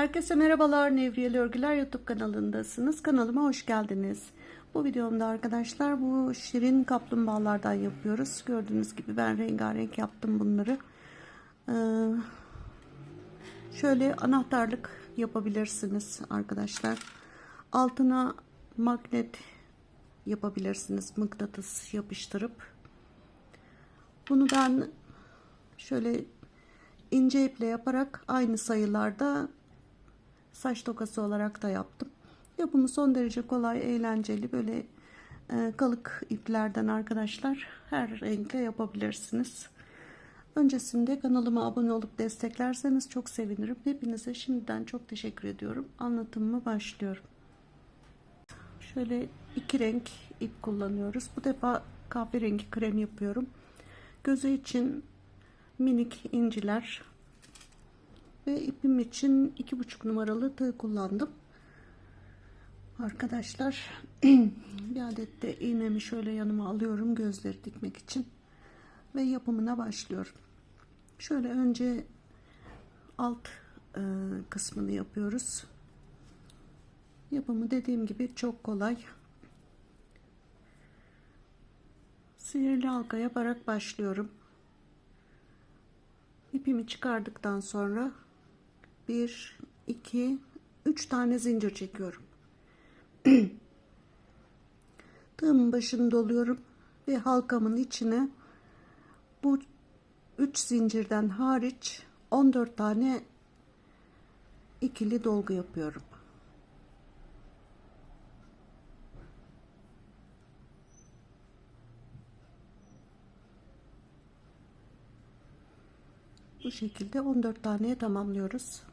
Herkese merhabalar Nevriyeli Örgüler YouTube kanalındasınız. Kanalıma hoş geldiniz. Bu videomda arkadaşlar bu şirin kaplumbağalardan yapıyoruz. Gördüğünüz gibi ben rengarenk yaptım bunları. Ee, şöyle anahtarlık yapabilirsiniz arkadaşlar. Altına magnet yapabilirsiniz. Mıknatıs yapıştırıp. Bunu ben şöyle ince iple yaparak aynı sayılarda saç tokası olarak da yaptım. Yapımı son derece kolay, eğlenceli. Böyle e, kalık iplerden arkadaşlar her renkle yapabilirsiniz. Öncesinde kanalıma abone olup desteklerseniz çok sevinirim. Hepinize şimdiden çok teşekkür ediyorum. Anlatımıma başlıyorum. Şöyle iki renk ip kullanıyoruz. Bu defa kahverengi krem yapıyorum. Gözü için minik inciler ve ipim için iki buçuk numaralı tığ kullandım. Arkadaşlar bir adet de iğnemi şöyle yanıma alıyorum gözleri dikmek için ve yapımına başlıyorum. Şöyle önce alt e, kısmını yapıyoruz. Yapımı dediğim gibi çok kolay. Sihirli halka yaparak başlıyorum. İpimi çıkardıktan sonra 1 2 3 tane zincir çekiyorum. Tığımın başını doluyorum ve halkamın içine bu 3 zincirden hariç 14 tane ikili dolgu yapıyorum. Bu şekilde 14 taneye tamamlıyoruz.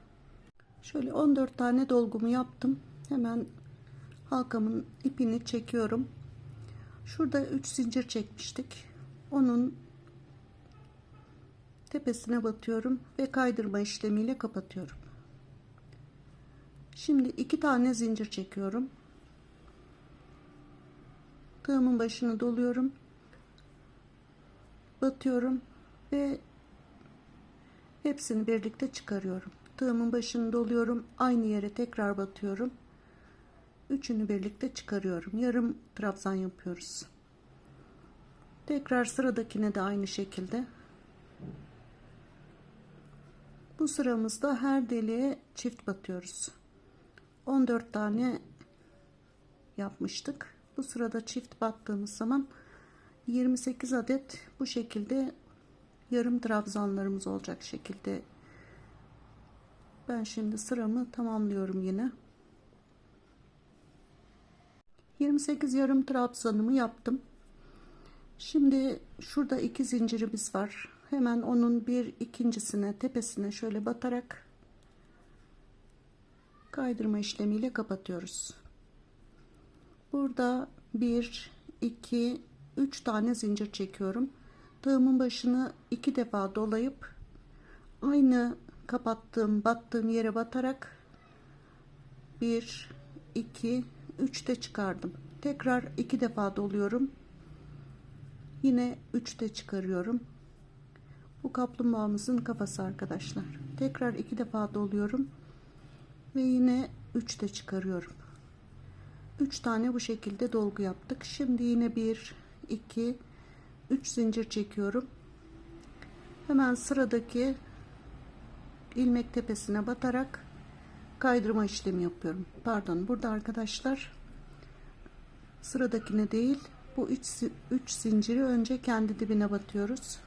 Şöyle 14 tane dolgumu yaptım. Hemen halkamın ipini çekiyorum. Şurada 3 zincir çekmiştik. Onun tepesine batıyorum ve kaydırma işlemiyle kapatıyorum. Şimdi iki tane zincir çekiyorum. Tığımın başını doluyorum. Batıyorum ve Hepsini birlikte çıkarıyorum. Tığımın başını doluyorum. Aynı yere tekrar batıyorum. Üçünü birlikte çıkarıyorum. Yarım trabzan yapıyoruz. Tekrar sıradakine de aynı şekilde. Bu sıramızda her deliğe çift batıyoruz. 14 tane yapmıştık. Bu sırada çift battığımız zaman 28 adet bu şekilde yarım trabzanlarımız olacak şekilde ben şimdi sıramı tamamlıyorum yine. 28 yarım trabzanımı yaptım. Şimdi şurada iki zincirimiz var. Hemen onun bir ikincisine tepesine şöyle batarak kaydırma işlemiyle kapatıyoruz. Burada 1 2 3 tane zincir çekiyorum. Tığımın başını iki defa dolayıp aynı kapattığım battığım yere batarak 1 2 3 de çıkardım. Tekrar iki defa doluyorum. Yine 3 de çıkarıyorum. Bu kaplumbağamızın kafası arkadaşlar. Tekrar iki defa doluyorum ve yine 3 de çıkarıyorum. 3 tane bu şekilde dolgu yaptık. Şimdi yine 1 2 3 zincir çekiyorum. Hemen sıradaki ilmek tepesine batarak kaydırma işlemi yapıyorum. Pardon burada arkadaşlar sıradakine değil bu 3 3 zinciri önce kendi dibine batıyoruz.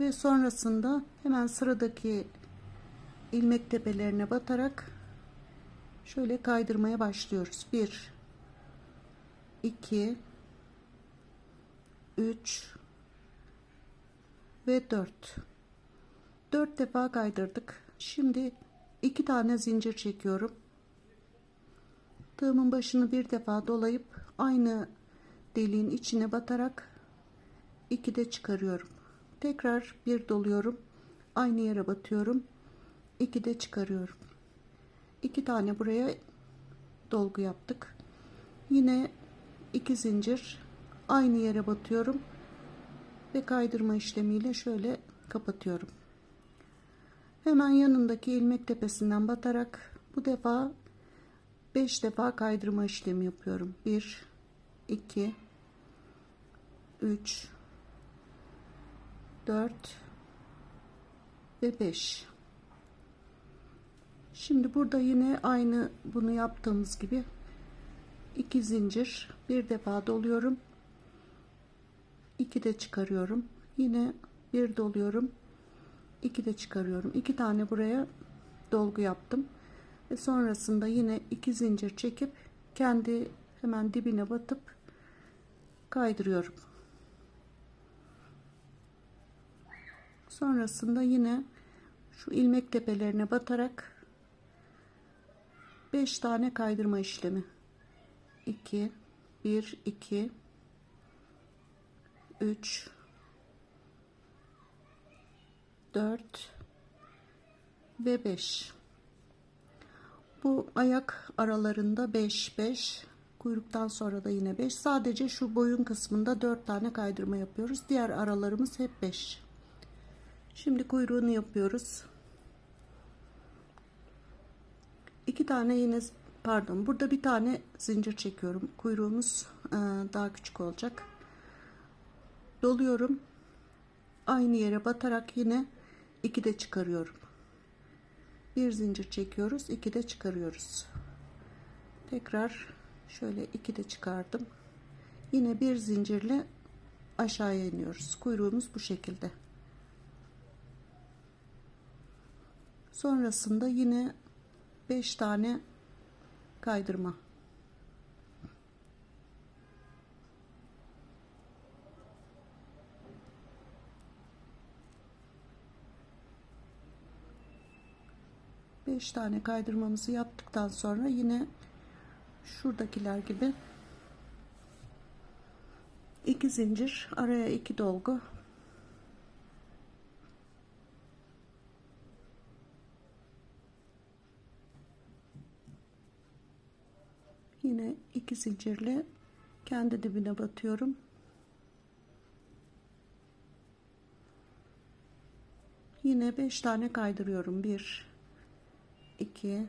Ve sonrasında hemen sıradaki ilmek tepelerine batarak şöyle kaydırmaya başlıyoruz. 1 2 3 ve 4 4 defa kaydırdık. Şimdi iki tane zincir çekiyorum. Tığımın başını bir defa dolayıp aynı deliğin içine batarak iki de çıkarıyorum. Tekrar bir doluyorum. Aynı yere batıyorum. İki de çıkarıyorum. İki tane buraya dolgu yaptık. Yine iki zincir aynı yere batıyorum ve kaydırma işlemiyle şöyle kapatıyorum Hemen yanındaki ilmek tepesinden batarak bu defa 5 defa kaydırma işlemi yapıyorum. 1 2 3 4 ve 5 Şimdi burada yine aynı bunu yaptığımız gibi iki zincir bir defa doluyorum. 2 de çıkarıyorum. Yine bir doluyorum. 2 de çıkarıyorum. 2 tane buraya dolgu yaptım. Ve sonrasında yine iki zincir çekip kendi hemen dibine batıp kaydırıyorum. Sonrasında yine şu ilmek tepelerine batarak 5 tane kaydırma işlemi 2 1 2 3 4 ve 5 bu ayak aralarında 5 5 kuyruktan sonra da yine 5 sadece şu boyun kısmında 4 tane kaydırma yapıyoruz. Diğer aralarımız hep 5 şimdi kuyruğunu yapıyoruz. İki tane yine pardon burada bir tane zincir çekiyorum. Kuyruğumuz e, daha küçük olacak. Doluyorum. Aynı yere batarak yine iki de çıkarıyorum. Bir zincir çekiyoruz iki de çıkarıyoruz. Tekrar şöyle iki de çıkardım. Yine bir zincirle aşağıya iniyoruz. Kuyruğumuz bu şekilde. Sonrasında yine 5 tane kaydırma beş tane kaydırmamızı yaptıktan sonra yine şuradakiler gibi iki zincir araya iki dolgu yine iki zincirle kendi dibine batıyorum. Yine 5 tane kaydırıyorum. 1 2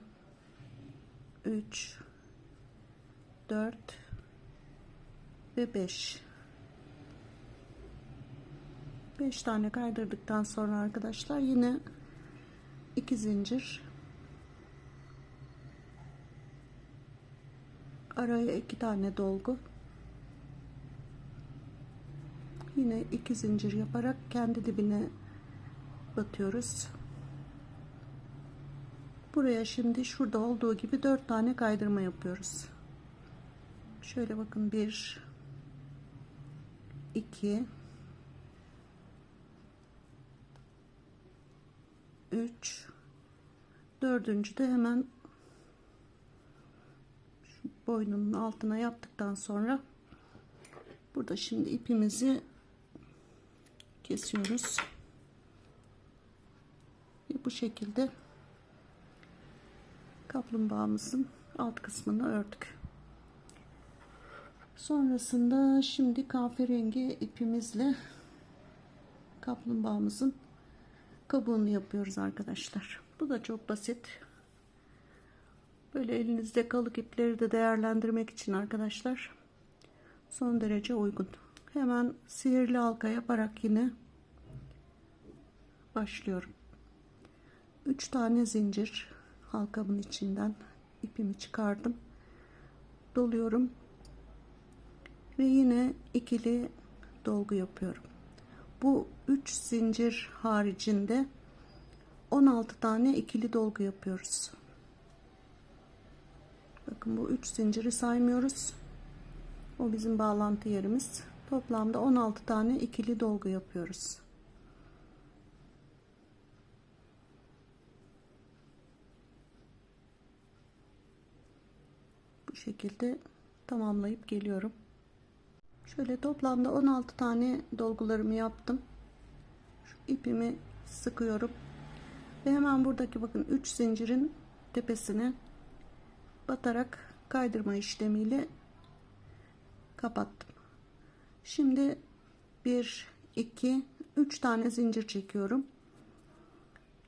3 4 ve 5 5 tane kaydırdıktan sonra arkadaşlar yine iki zincir. Araya iki tane dolgu. Yine iki zincir yaparak kendi dibine batıyoruz buraya şimdi şurada olduğu gibi dört tane kaydırma yapıyoruz. Şöyle bakın bir iki üç. Dördüncü de hemen boynunun altına yaptıktan sonra burada şimdi ipimizi kesiyoruz. Bu şekilde kaplumbağamızın alt kısmını ördük sonrasında şimdi kahverengi ipimizle kaplumbağamızın kabuğunu yapıyoruz arkadaşlar bu da çok basit Böyle elinizde kalık ipleri de değerlendirmek için arkadaşlar son derece uygun. Hemen sihirli halka yaparak yine başlıyorum. 3 tane zincir halkamın içinden ipimi çıkardım. Doluyorum. Ve yine ikili dolgu yapıyorum. Bu 3 zincir haricinde 16 tane ikili dolgu yapıyoruz. Bakın bu 3 zinciri saymıyoruz. O bizim bağlantı yerimiz. Toplamda 16 tane ikili dolgu yapıyoruz. Bu şekilde tamamlayıp geliyorum. Şöyle toplamda 16 tane dolgularımı yaptım. Şu ipimi sıkıyorum. Ve hemen buradaki bakın 3 zincirin tepesine batarak kaydırma işlemiyle kapattım. Şimdi 1 2 3 tane zincir çekiyorum.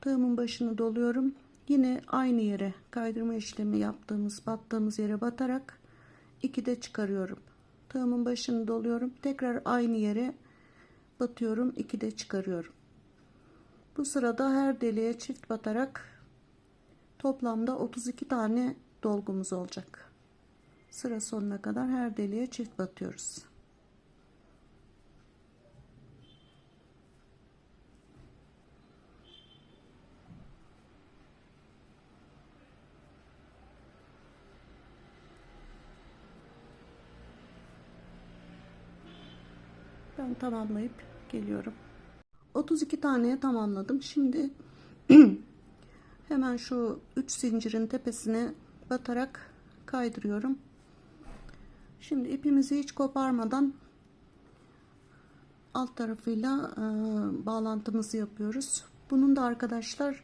Tığımın başını doluyorum. Yine aynı yere kaydırma işlemi yaptığımız battığımız yere batarak 2'de çıkarıyorum. Tığımın başını doluyorum. Tekrar aynı yere batıyorum. 2'de çıkarıyorum. Bu sırada her deliğe çift batarak toplamda 32 tane dolgumuz olacak. Sıra sonuna kadar her deliğe çift batıyoruz. Ben tamamlayıp geliyorum. 32 taneye tamamladım. Şimdi hemen şu 3 zincirin tepesine batarak kaydırıyorum. Şimdi ipimizi hiç koparmadan alt tarafıyla e, bağlantımızı yapıyoruz. Bunun da arkadaşlar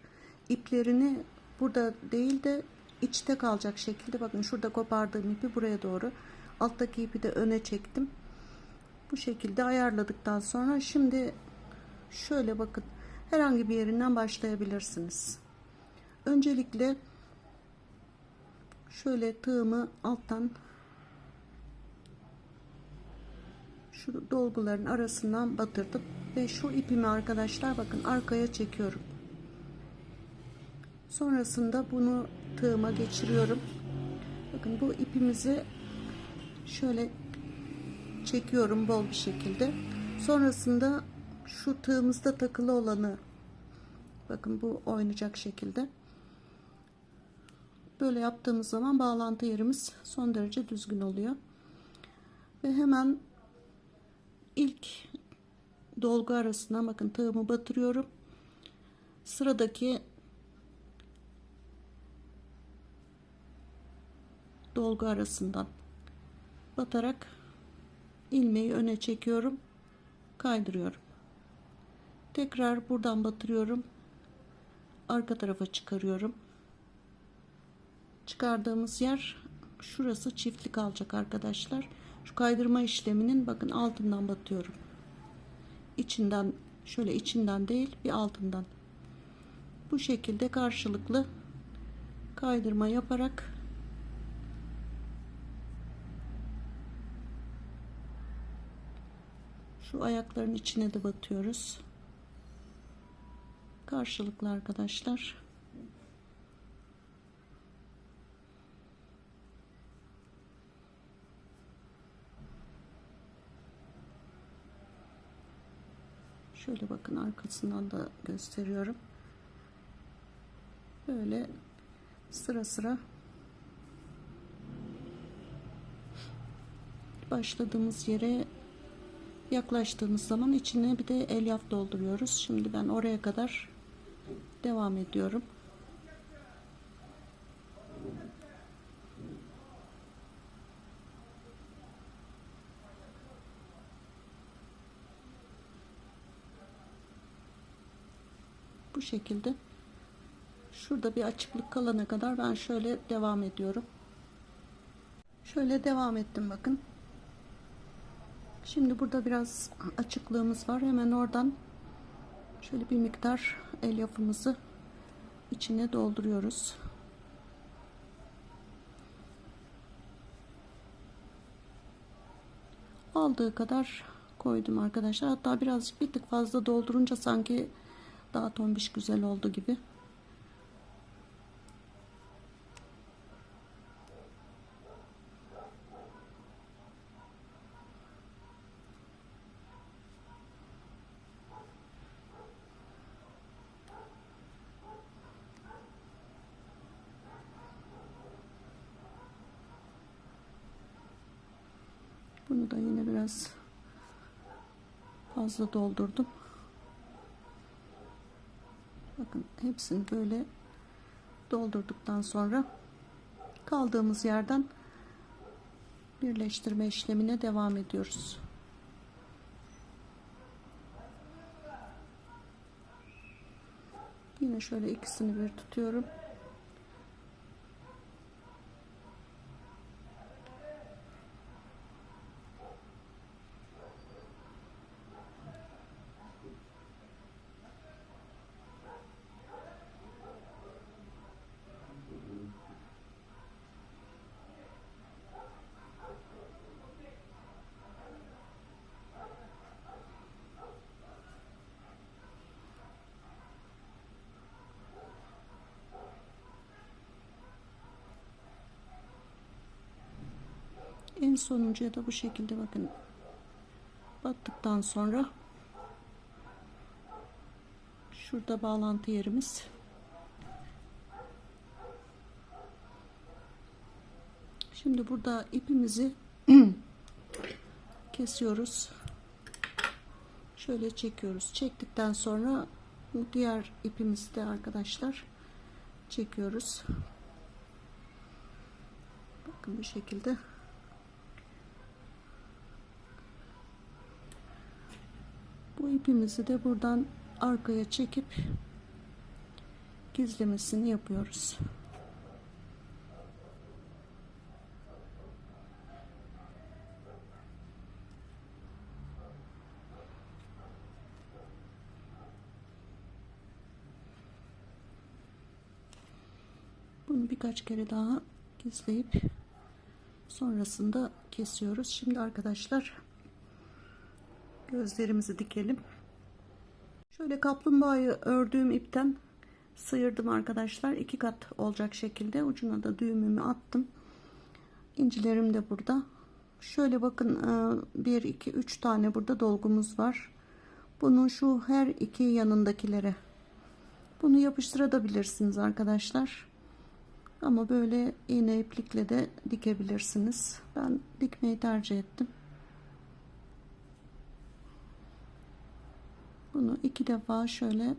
iplerini burada değil de içte kalacak şekilde bakın şurada kopardığım ipi buraya doğru alttaki ipi de öne çektim. Bu şekilde ayarladıktan sonra şimdi şöyle bakın herhangi bir yerinden başlayabilirsiniz. Öncelikle şöyle tığımı alttan şu dolguların arasından batırdım ve şu ipimi arkadaşlar bakın arkaya çekiyorum. Sonrasında bunu tığıma geçiriyorum. Bakın bu ipimizi şöyle çekiyorum bol bir şekilde. Sonrasında şu tığımızda takılı olanı bakın bu oynayacak şekilde böyle yaptığımız zaman bağlantı yerimiz son derece düzgün oluyor. Ve hemen ilk dolgu arasına bakın tığımı batırıyorum. Sıradaki dolgu arasından batarak ilmeği öne çekiyorum kaydırıyorum. Tekrar buradan batırıyorum arka tarafa çıkarıyorum. Çıkardığımız yer şurası çiftlik alacak arkadaşlar. Şu kaydırma işleminin bakın altından batıyorum. İçinden şöyle içinden değil bir altından. Bu şekilde karşılıklı kaydırma yaparak şu ayakların içine de batıyoruz. Karşılıklı arkadaşlar. Şöyle bakın arkasından da gösteriyorum. Böyle sıra sıra başladığımız yere yaklaştığımız zaman içine bir de elyaf dolduruyoruz. Şimdi ben oraya kadar devam ediyorum. Bu şekilde şurada bir açıklık kalana kadar ben şöyle devam ediyorum. Şöyle devam ettim bakın. Şimdi burada biraz açıklığımız var. Hemen oradan şöyle bir miktar elyafımızı içine dolduruyoruz. Aldığı kadar koydum arkadaşlar. Hatta birazcık bir tık fazla doldurunca sanki daha tombiş güzel oldu gibi. Bunu da yine biraz fazla doldurdum. Bakın hepsini böyle doldurduktan sonra kaldığımız yerden birleştirme işlemine devam ediyoruz. Yine şöyle ikisini bir tutuyorum. Sonuncuya da bu şekilde bakın. Battıktan sonra şurada bağlantı yerimiz. Şimdi burada ipimizi kesiyoruz. Şöyle çekiyoruz. Çektikten sonra bu diğer ipimizi de arkadaşlar çekiyoruz. Bakın bu şekilde bu ipimizi de buradan arkaya çekip gizlemesini yapıyoruz Bunu birkaç kere daha gizleyip sonrasında kesiyoruz. Şimdi arkadaşlar gözlerimizi dikelim. Şöyle kaplumbağayı ördüğüm ipten sıyırdım arkadaşlar. iki kat olacak şekilde ucuna da düğümümü attım. İncilerim de burada. Şöyle bakın 1 2 3 tane burada dolgumuz var. Bunu şu her iki yanındakilere bunu yapıştırabilirsiniz arkadaşlar. Ama böyle iğne iplikle de dikebilirsiniz. Ben dikmeyi tercih ettim. Bunu iki defa şöyle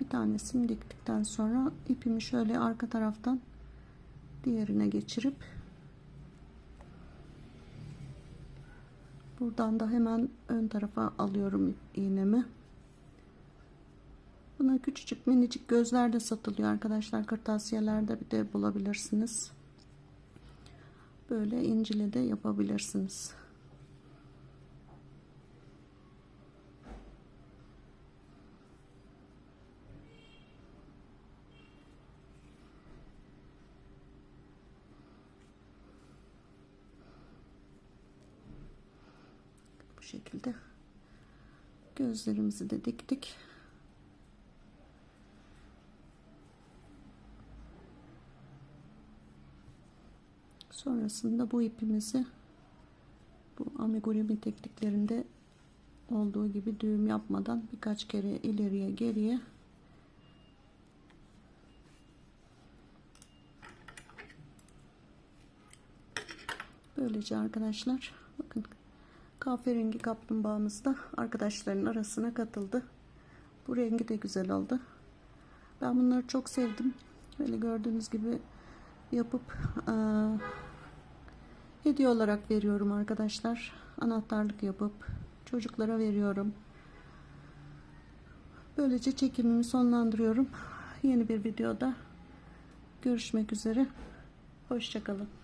bir tanesini diktikten sonra ipimi şöyle arka taraftan diğerine geçirip buradan da hemen ön tarafa alıyorum iğnemi. Buna küçücük minicik gözler de satılıyor arkadaşlar. Kırtasiyelerde bir de bulabilirsiniz. Böyle incili de yapabilirsiniz şekilde. Gözlerimizi de diktik. Sonrasında bu ipimizi bu amigurumi tekniklerinde olduğu gibi düğüm yapmadan birkaç kere ileriye geriye böylece arkadaşlar bakın kahverengi kaplumbağamız da arkadaşların arasına katıldı. Bu rengi de güzel oldu. Ben bunları çok sevdim. Böyle gördüğünüz gibi yapıp e, hediye olarak veriyorum arkadaşlar. Anahtarlık yapıp çocuklara veriyorum. Böylece çekimimi sonlandırıyorum. Yeni bir videoda görüşmek üzere. Hoşçakalın.